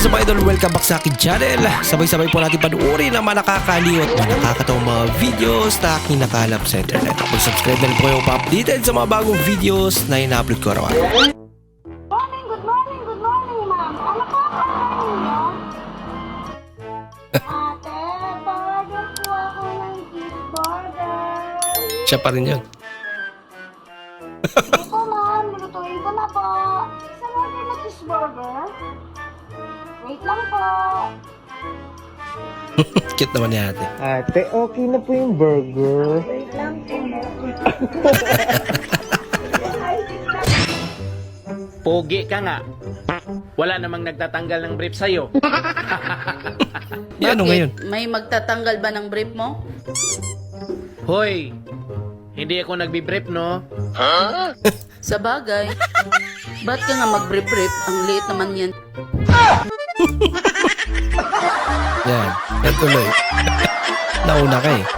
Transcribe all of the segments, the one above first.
is up idol? Welcome back sa akin channel. Sabay-sabay po natin panuorin ang mga nakakaliw at mga nakakatawang mga videos na aking nakalap sa internet. Kung subscribe na rin po kayo pa-updated sa mga bagong videos na ina-upload ko araw-araw. Siya pa rin yun. Sige po, ma'am. Lutuin ko na po. Isang order na cheeseburger. Wait lang po. Cute naman ni ate. Ate, okay na po yung burger. Wait lang po. Pogi ka nga. Wala namang nagtatanggal ng brief sa'yo. Yan ano ngayon. May magtatanggal ba ng brief mo? Hoy, hindi ako nagbi-brief, no? Sa bagay. Ba't ka nga mag-brief-brief? Ang liit naman yan. Yan. Yan tuloy. Nauna ka eh.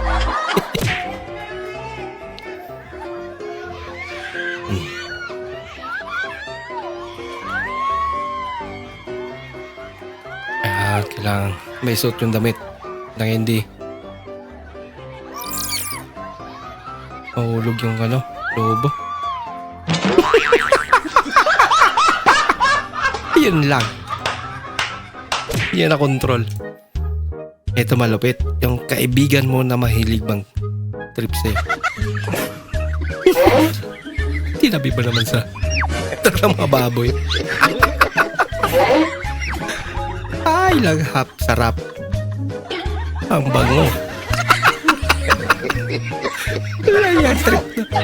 Ah, kailangan may suot yung damit ng hindi. Mahulog yung ano, lobo. Yun lang. Yan na control. Ito malupit. Yung kaibigan mo na mahilig bang trip sa'yo. Tinabi ba naman sa ng mga baboy? Ay, lang hap. Sarap. Ang bango. Ay, yan, trip na.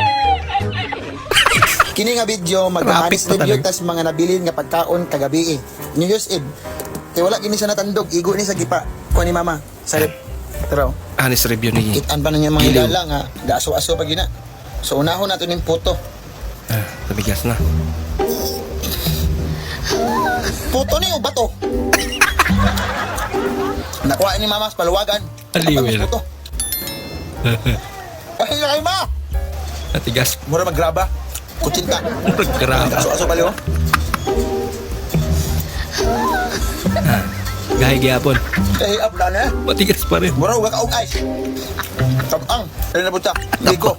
Kini nga video pa review tas mga nabilin nga pagkaon kagabi eh. New Year's Eve. Kaya wala gini siya natandog, igo ni sa gipa. Kuha ni mama. Sa rep. Pero, Honest review ni kitaan pa na niya mga Giliw. higala nga. Gaaso-aso pa gina. So unahon nato ning puto. Ah, nabigas na. Puto ni o bato? Nakuha ni mama sa paluwagan. Aliw, Tapos yun. puto. Ay, ay ma! Natigas. Mura maggraba. Kutsinta. Grabe. Aso-aso pali oh. Gahay gyapon. Eh, up na na. Matigas pa rin. Mura uga ka og ice. Tabang. Ayun na punta. Ligo.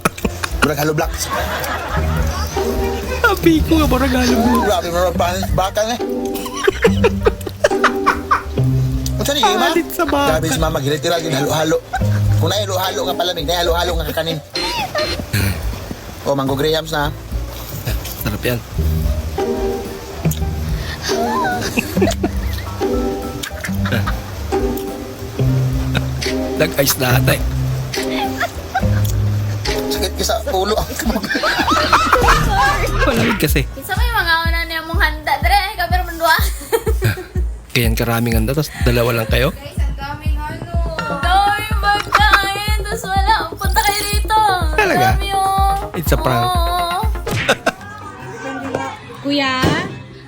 Mura halo black. Sabi ko nga parang galang mo. Grabe mo pa bakal eh. Unsa ni ma? Palit sa bakal. Grabe si mama gilit-tira gid halo-halo. Kung na halo-halo nga palamig, na halo-halo nga kakanin. Oh, mango grahams na. Sarap yan. Nag-ice na ata eh. Sakit ka sa ulo. Malamig kasi. Isa may mga una niya mong handa, dre, kapir mandua. Kayan karaming handa, tapos dalawa lang kayo. Guys, ang daming ano. Dami magkain, tapos wala. Punta kayo dito. Talaga? Dami oh. It's a prank. Oo. Kuya?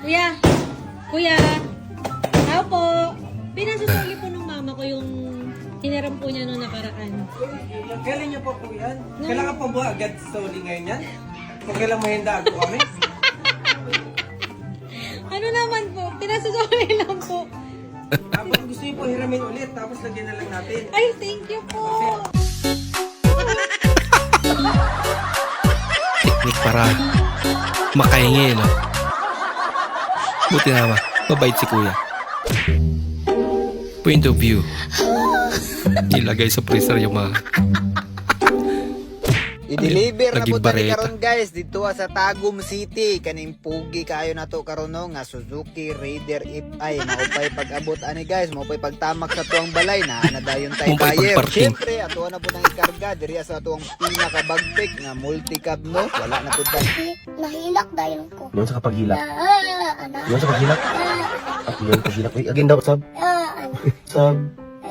Kuya? Kuya? Tao po. Pinasusuli po ng mama ko yung hiniram po niya noong nakaraan. Kailan niyo po po yan? Kailangan po ba agad sa uli ngayon yan? Kung kailan mahenda ako kami? Ano naman po? Pinasusuli lang po. Tapos gusto niyo po hiramin ulit, tapos lagyan na lang natin. Ay, thank you po. Teknik para makahingi, no? Buti naman. Mabait si kuya. Point of view. Nilagay sa freezer yung mga... I-deliver na po tani karon guys dito sa Tagum City kaning pugi kayo na to karon no nga Suzuki Raider FI maupay pag-abot ani guys maupay pagtamak sa tuwang balay na na dayon tay buyer syempre ato na po nang ikarga diri sa tuwang pinaka bagpek nga multi-cab no wala na po ta Nahilak dayon ko. Doon sa kapaghilak. Ah, ano? Doon sa paghilak. Ah, At doon paghilak. Uy, again daw, sab. ah? Sab.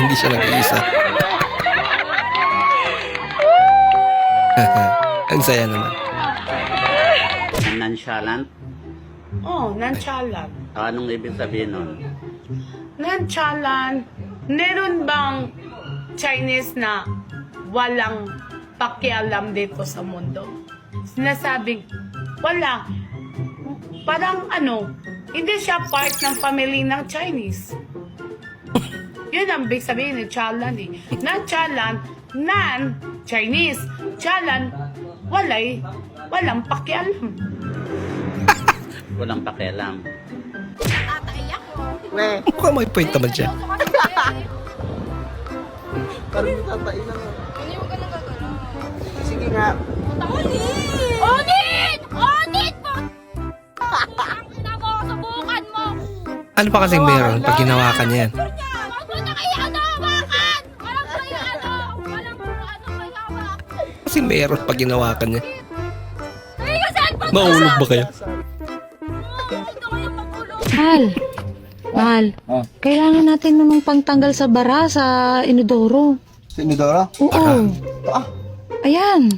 hindi siya nag-iisa. Ang saya naman. Nonchalant? Oh, nonchalant. Anong ibig sabihin nun? Nonchalant. Meron bang Chinese na walang pakialam dito sa mundo? Sinasabing, wala. Parang ano, hindi siya part ng family ng Chinese. Yun ang big sabihin ni Chalan eh. Non-Chalan, non-Chinese. Chalan, walay, walang pakialam. Walang pakialam. Mukhang may point naman siya. Sige nga. Onit! Onit po! Nako, subukan mo! Ano pa kasing meron pag ginawakan niya yan? Kasi meron pag niya. Yung cellphone ko! Maulog ba kayo? Mahal. Mahal. Kailangan natin nung pangtanggal sa bara sa inodoro. Si Midoro? Oo. Ayan.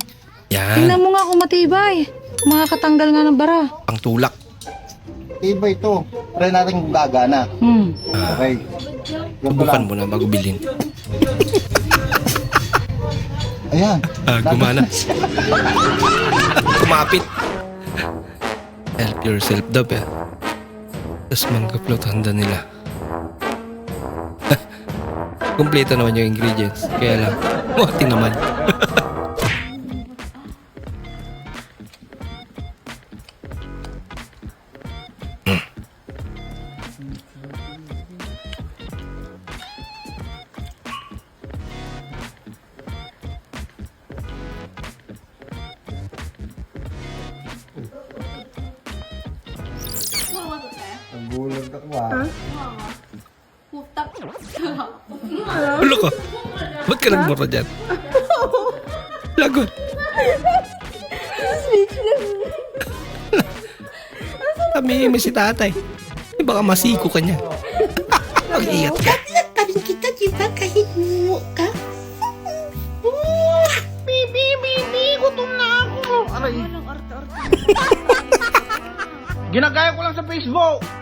Yan. Tingnan mo nga kung matibay. Makakatanggal nga ng bara. Ang tulak. Iba ito. Try natin kung gagana. Hmm. Okay. Subukan mo na bago bilhin. Ayan. Ah, gumana. Kumapit. Help yourself daw eh. Tapos manggaplo't handa nila. Kompleto naman yung ingredients. Kaya lang, wati naman. ah. Ulo ko. Ba't ka nagmura dyan? Lagot. Kami may si tatay. Eh, baka masiko ka niya. Mag-iat ka. Tabing kita, di ba? Kahit mumu ka. Bibi, bibi, gutom na ako. Aray. Ginagaya ko lang sa Facebook!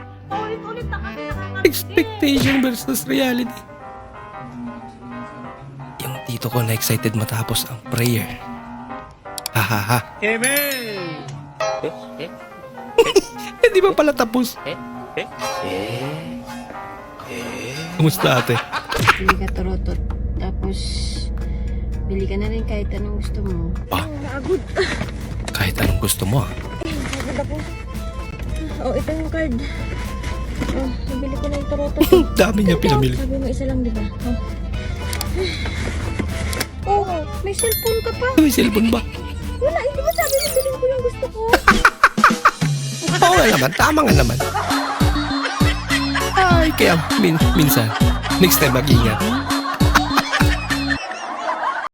Expectation versus reality. Yung tito ko na excited matapos ang prayer. Ha ha ha. Amen! Eh, di ba pala tapos? Kumusta ate? Bili ka turotot. Tapos, bili ka na rin kahit anong gusto mo. Ah, kahit anong gusto mo. ah. Oh, ito yung card. Oh, nabili ko na yung turotot. Dami niya pinamili. Sabi mo isa lang, di ba? Oh. oh, may cellphone ka pa. May cellphone ba? Wala, hindi ba sabi mo bilhin ko yung gusto ko? Oo nga naman, tama nga naman. Ay, kaya min minsan, next time mag-ingat.